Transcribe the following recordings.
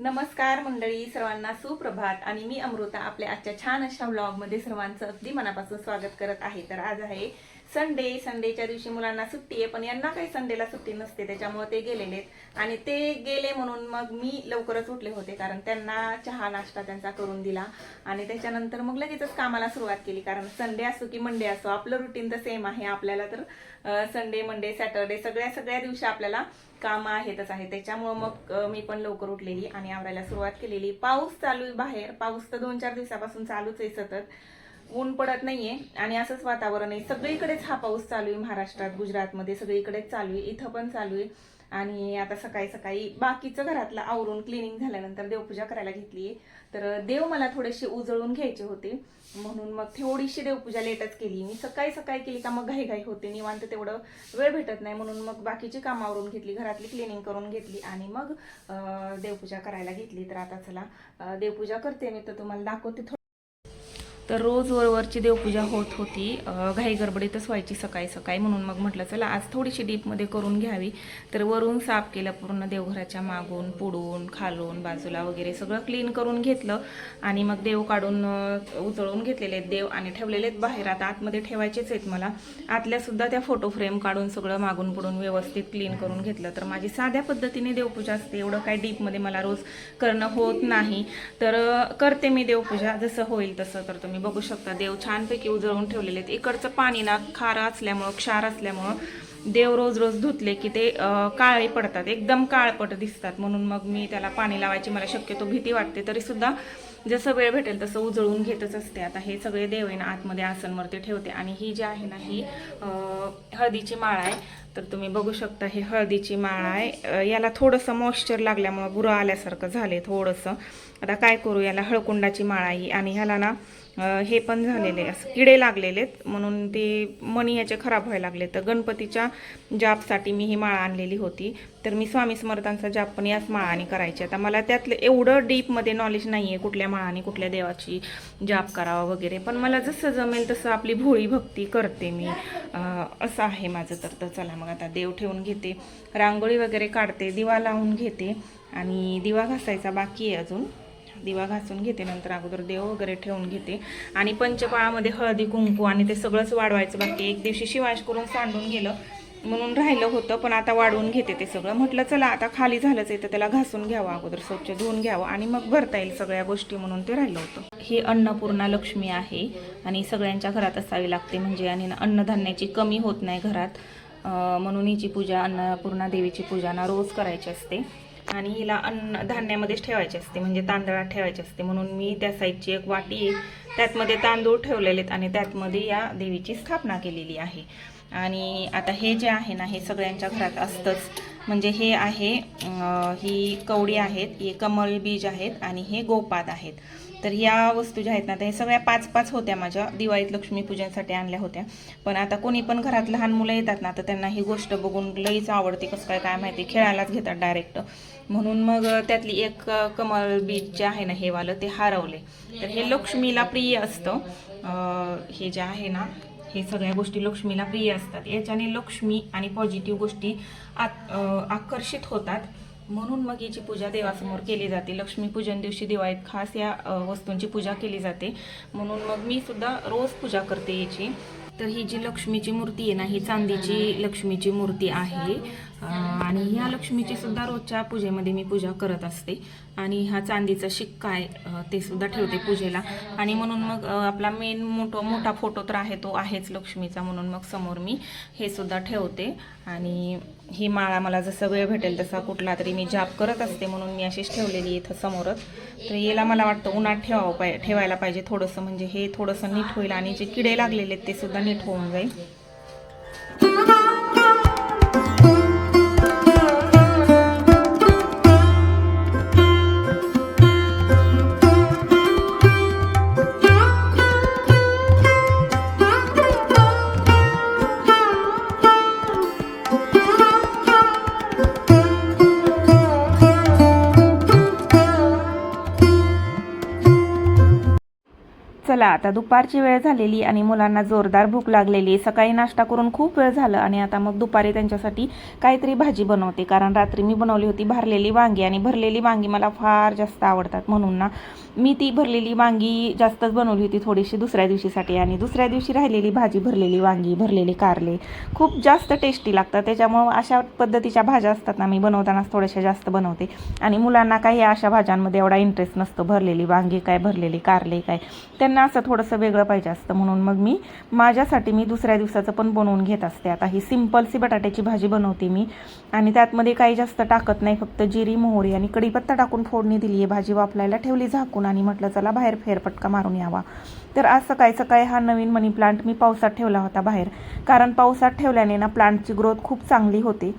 नमस्कार मंडळी सर्वांना सुप्रभात. आणि मी अमृता आपल्या आजच्या छान अशा व्लॉगमध्ये सर्वांचं अगदी मनापासून स्वागत करत आहे. तर आज आहे संडे संडेच्या दिवशी मुलांना सुट्टी आहे पण यांना काही संडेला सुट्टी नसते त्याच्यामुळे ते गेलेले आहेत. आणि ते गेले म्हणून मग मी लवकरच उठले होते कारण त्यांना चहा नाश्ता त्यांचा करून दिला. आणि त्याच्यानंतर मग लगेचच कामाला सुरुवात केली कारण संडे असो की मंडे असो आपलं रुटीन तर सेम आहे. आपल्याला तर संडे मंडे सॅटर्डे सगळ्या सगळ्या दिवशी आपल्याला कामं आहेतच आहे त्याच्यामुळं मग मी पण लवकर उठलेली आणि आवरायला सुरुवात केलेली. पाऊस चालू आहे बाहेर. पाऊस तर दोन चार दिवसापासून चालूच आहे सतत. ऊन पडत नाहीये आणि असंच वातावरण आहे. सगळीकडेच हा पाऊस चालू आहे महाराष्ट्रात गुजरातमध्ये सगळीकडेच चालू आहे इथं पण चालू आहे. आणि आता सकाळी सकाळी बाकीचं घरातलं आवरून क्लिनिंग झाल्यानंतर देवपूजा करायला घेतली तर देव मला थोडेसे उजळून घ्यायचे होते. म्हणून मग थोडीशी देवपूजा लेटच केली मी. सकाळी सकाळी केली का मग घाई घाई होते. निवांत तेवढं वेळ भेटत नाही. म्हणून मग बाकीची कामं आवरून घेतली. घरातली क्लिनिंग करून घेतली आणि मग देवपूजा करायला घेतली. तर आता चला देवपूजा करते मी. तर तुम्हाला दाखवते तर रोज वरवरची देवपूजा होत होती. घाई गडबडीतच व्हायची सकाळी सकाळी म्हणून मग म्हटलं चला आज थोडीशी डीपमध्ये करून घ्यावी. तर वरून साफ केलं पूर्ण देवघराच्या मागून पुडून खालून बाजूला वगैरे सगळं क्लीन करून घेतलं. आणि मग देव काढून उचळून घेतलेले आहेत देव आणि ठेवलेले आहेत बाहेर. आता आतमध्ये ठेवायचेच आहेत मला. आतल्यासुद्धा त्या फोटो फ्रेम काढून सगळं मागून पुढून व्यवस्थित क्लीन करून घेतलं. तर माझी साध्या पद्धतीने देवपूजा असते. एवढं काय डीपमध्ये मला रोज करणं होत नाही. तर करते मी देवपूजा. जसं होईल तसं तर तुम्ही बघू शकता देव छानपैकी उजळून ठेवलेले आहेत. इकडचं पाणी ना खारं असल्यामुळं क्षार असल्यामुळं देव रोज रोज धुतले की ते काळे पडतात. एकदम काळपट दिसतात. म्हणून मग मी त्याला पाणी लावायची मला शक्यतो भीती वाटते. तरी सुद्धा जसं वेळ भेटेल तसं उजळून घेतच असते. आता हे सगळे देव आहे ना आतमध्ये आसनवरती ठेवते. आणि ही जी आहे ना ही हळदीची माळ आहे. तर तुम्ही बघू शकता ही हळदीची माळ आहे. याला थोडंसं मॉइश्चर लागल्यामुळं बुरं आल्यासारखं झाले थोडंसं. आता काय करू याला हळकुंडाची माळ आहे. आणि ह्याला ना हे पण झालेले असं किडे लागलेले आहेत. म्हणून ते मणी याचे खराब व्हायला लागले. तर गणपतीच्या जापसाठी मी ही माळ आणलेली होती. तर मी स्वामी समर्थांचा जाप पण याच माळाने करायची. आता मला त्यातलं एवढं डीपमध्ये नॉलेज नाही आहे कुठल्या माळाने कुठल्या देवाची जाप करावा वगैरे. पण मला जसं जमेल तसं आपली भोळी भक्ती करते मी. असं आहे माझं. तर तर चला मग आता देव ठेवून घेते. रांगोळी वगैरे काढते. दिवा लावून घेते. आणि दिवा घासायचा बाकी आहे अजून. दिवा घासून घेते नंतर अगोदर देव वगैरे ठेवून घेते. आणि पंचपाळामध्ये हळदी कुंकू आणि ते सगळंच वाढवायचं. बाकी एक दिवशी शिवाश करून सांडून गेलं म्हणून राहिलं होतं पण आता वाढवून घेते ते सगळं. म्हटलं चला आता खाली झालंच आहे तर त्याला घासून घ्यावं अगोदर स्वच्छ धुवून घ्यावं आणि मग भरता येईल सगळ्या गोष्टी म्हणून ते राहिलं होतं. ही अन्नपूर्णा लक्ष्मी आहे आणि सगळ्यांच्या घरात असावी लागते म्हणजे आणि अन्नधान्याची कमी होत नाही घरात. म्हणून हिची पूजा अन्नपूर्णा देवीची पूजा ना रोज करायची असते. आणि हिला अन्न धान्यामध्येच ठेवायची असते म्हणजे तांदळात ठेवायची असते. म्हणून मी त्या साईडची एक वाटी आहे त्यातमध्ये तांदूळ ठेवलेले आहेत आणि त्यातमध्ये या देवीची स्थापना केलेली आहे. आणि आता हे जे आहे ना हे सगळ्यांच्या घरात असतंच. म्हणजे हे आहे ही कवडी आहेत हे कमल बीज आहेत आणि हे गोपाद आहेत. तर या वस्तू ज्या आहेत ना त्या सगळ्या पाच पाच होत्या माझ्या. दिवाळीत लक्ष्मीपूजनसाठी आणल्या होत्या. पण आता कोणी पण घरात लहान मुलं येतात ना तर त्यांना ही गोष्ट बघून लईच आवडते कसं काय काय माहिती खेळायलाच घेतात डायरेक्ट म्हणून मग त्यातली एक कमल बीज जे आहे ना हे वालं ते हरवले. तर हे लक्ष्मीला प्रिय असतं. हे जे आहे ना हे सगळ्या गोष्टी लक्ष्मीला प्रिय असतात. याच्याने लक्ष्मी आणि पॉझिटिव्ह गोष्टी आकर्षित होतात. म्हणून मग याची पूजा देवासमोर केली जाते. लक्ष्मीपूजन दिवशी दिवाळीत खास या वस्तूंची पूजा केली जाते. म्हणून मग मी सुद्धा रोज पूजा करते याची. तर ही जी लक्ष्मीची मूर्ती आहे ना ही चांदीची लक्ष्मीची मूर्ती आहे. आणि ह्या लक्ष्मीची सुद्धा रोजच्या पूजेमध्ये मी पूजा करत असते. आणि हा चांदीचा शिक्का आहे ते सुद्धा ठेवते पूजेला. आणि म्हणून मग आपला मेन मोठो मोठा फोटो तर आहे तो आहेच लक्ष्मीचा. म्हणून मग समोर मी हे सुद्धा ठेवते. आणि ही माळा मला जसं वेळ भेटेल तसा कुठला तरी मी जाप करत असते म्हणून मी अशीच ठेवलेली आहे इथं समोरच. तर याला मला वाटतं उन्हात ठेवावं पाय ठेवायला पाहिजे थोडंसं. म्हणजे हे थोडंसं नीट होईल आणि जे किडे लागलेले आहेत ते सुद्धा नीट होऊन जाईल. चला आता दुपारची वेळ झालेली आणि मुलांना जोरदार भूक लागलेली सकाळी नाश्ता करून खूप वेळ झालं आणि आता मग दुपारी त्यांच्यासाठी काहीतरी भाजी बनवते. कारण रात्री मी बनवली होती भरलेली वांगी आणि भरलेली वांगी मला फार जास्त आवडतात म्हणून ना मी ती भरलेली वांगी जास्तच बनवली होती थोडीशी दुसऱ्या दिवशीसाठी आणि दुसऱ्या दिवशी राहिलेली भाजी भरलेली वांगी भरलेले कारले. खूप जास्त टेस्टी लागतात. त्याच्यामुळं अशा पद्धतीच्या भाज्या असतात ना मी बनवतानाच थोड्याशा जास्त बनवते. आणि मुलांना काही अशा भाज्यांमध्ये एवढा इंटरेस्ट नसतो. भरलेली वांगी काय भरलेली कारले काय. त्यांना असं थोडंसं वेगळं पाहिजे असतं. म्हणून मग मी माझ्यासाठी मी दुसऱ्या दिवसाचं पण बनवून घेत असते. आता ही सिम्पलसी बटाट्याची भाजी बनवते मी. आणि त्यातमध्ये काही जास्त टाकत नाही. फक्त जिरी मोहरी आणि कढीपत्ता टाकून फोडणी दिली आहे. भाजी वापरायला ठेवली झाकून आणि म्हटलं चला बाहेर फेरपटका मारून यावा. तर आज सकाळी सकाळी हा नवीन मनी प्लांट मी पावसात ठेवला होता बाहेर. कारण पावसात ठेवल्याने ना प्लांटची ग्रोथ खूप चांगली होते.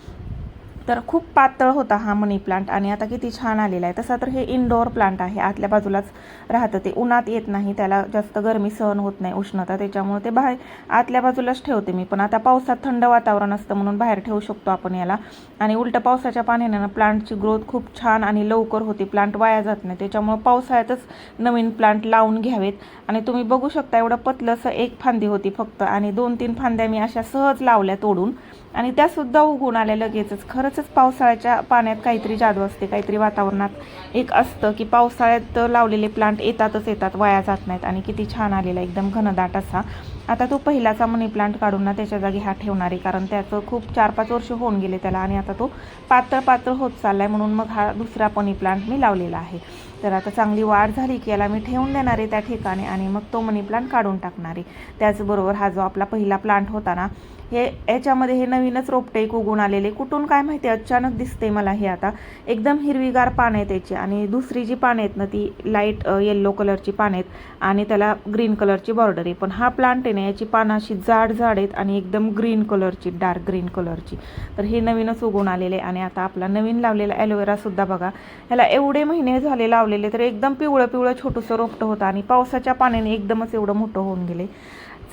तर खूप पातळ होता हा मनी प्लांट आणि आता किती छान आलेला आहे. तसा तर हे इनडोअर प्लांट आहे. आतल्या बाजूलाच राहतं ते. उन्हात येत नाही. त्याला जास्त गरमी सहन होत नाही उष्णता. त्याच्यामुळे ते बाहेर आतल्या बाजूलाच ठेवते मी. पण आता पावसात थंड वातावरण असतं म्हणून बाहेर ठेवू शकतो आपण याला. आणि उलटं पावसाच्या पाण्यानं प्लांटची ग्रोथ खूप छान आणि लवकर होते. प्लांट वाया जात नाही. त्याच्यामुळे पावसाळ्यातच नवीन प्लांट लावून घ्यावेत. आणि तुम्ही बघू शकता एवढं पतलंसं एक फांदी होती फक्त. आणि दोन तीन फांद्या मी अशा सहज लावल्या तोडून. आणि त्यासुद्धा उगून आल्या लगेचच. खरंच खरंचच पावसाळ्याच्या पाण्यात काहीतरी जादू असते काहीतरी वातावरणात एक असतं की पावसाळ्यात लावलेले प्लांट येतातच येतात वाया जात नाहीत. आणि किती छान आलेला एकदम घनदाट असा आता तो पहिलाचा मनी प्लांट काढून ना त्याच्या जागी हा ठेवणार आहे. कारण त्याचं खूप चार पाच वर्ष होऊन गेले त्याला आणि आता तो पातळ पातळ होत चालला आहे म्हणून मग हा दुसरा मनी प्लांट मी लावलेला आहे. तर आता चांगली वाढ झाली की याला मी ठेवून देणार आहे त्या ठिकाणी आणि मग तो मनी प्लांट काढून टाकणार आहे. त्याचबरोबर हा जो आपला पहिला प्लांट होता ना हे याच्यामध्ये हे नवीनच रोपटे उगून आलेले. कुठून काय माहिती अचानक दिसते मला हे आता. एकदम हिरवीगार पानं आहेत त्याची आणि दुसरी जी पानं आहेत ना ती लाइट येल्लो कलरची पानं आहेत आणि त्याला ग्रीन कलरची बॉर्डर आहे. पण हा प्लांट आहे ना याची पानं अशी जाड जाड आहेत आणि एकदम ग्रीन कलरची डार्क ग्रीन कलरची तर हे नवीनच उगवून आलेले आणि आता आपला नवीन लावलेला ॲलोवेरासुद्धा बघा. ह्याला एवढे महिने झाले लावलेले तर एकदम पिवळं पिवळं छोटंसं रोपटं होतं आणि पावसाच्या पाण्याने एकदमच एवढं मोठं होऊन गेले.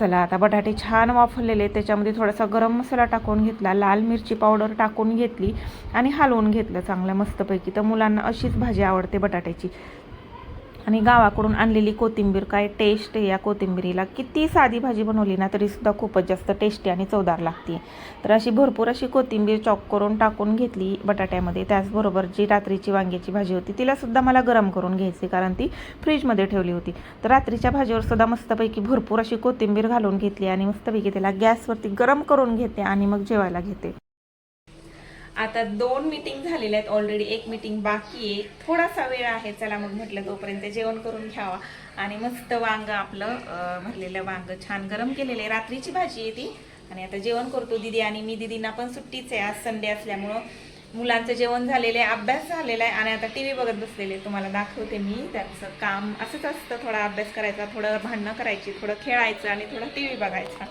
चला आता बटाटे छान वाफरलेले त्याच्यामध्ये थोडासा गरम मसाला टाकून घेतला लाल मिरची पावडर टाकून घेतली आणि हलवून घेतलं चांगलं मस्तपैकी. तर मुलांना अशीच भाजी आवडते बटाट्याची. आणि गावाकडून आणलेली कोथिंबीर काय टेस्ट आहे या कोथिंबीरीला. किती साधी भाजी बनवली ना तरीसुद्धा खूपच जास्त टेस्टी आणि चवदार लागते. तर अशी भरपूर अशी कोथिंबीर चॉक करून टाकून घेतली बटाट्यामध्ये. त्याचबरोबर जी रात्रीची वांग्याची भाजी होती तिलासुद्धा मला गरम करून घ्यायची कारण ती फ्रीजमध्ये ठेवली होती. तर रात्रीच्या भाजीवर सुद्धा मस्तपैकी भरपूर अशी कोथिंबीर घालून घेतली आणि मस्तपैकी त्याला गॅसवरती गरम करून घेते आणि मग जेवायला घेते. आता दोन मीटिंग झालेल्या आहेत ऑलरेडी एक मीटिंग बाकी आहे. थोडासा वेळ आहे. चला मग म्हटलं तोपर्यंत जेवण करून घ्यावा. आणि मस्त वांग आपलं भरलेलं वांग छान गरम केलेलं आहे. रात्रीची भाजी आहे ती. आणि आता जेवण करतो दिदी आणि मी. दिदींना पण सुट्टीच आहे. आज संडे असल्यामुळं मुलांचं जेवण झालेलं आहे. अभ्यास झालेला आहे. आणि आता टी व्ही बघत बसलेले तुम्हाला दाखवते मी. त्याचं काम असंच असतं. थोडा अभ्यास करायचा थोडं भांडणं करायची थोडं खेळायचं आणि थोडं टी व्ही बघायचा.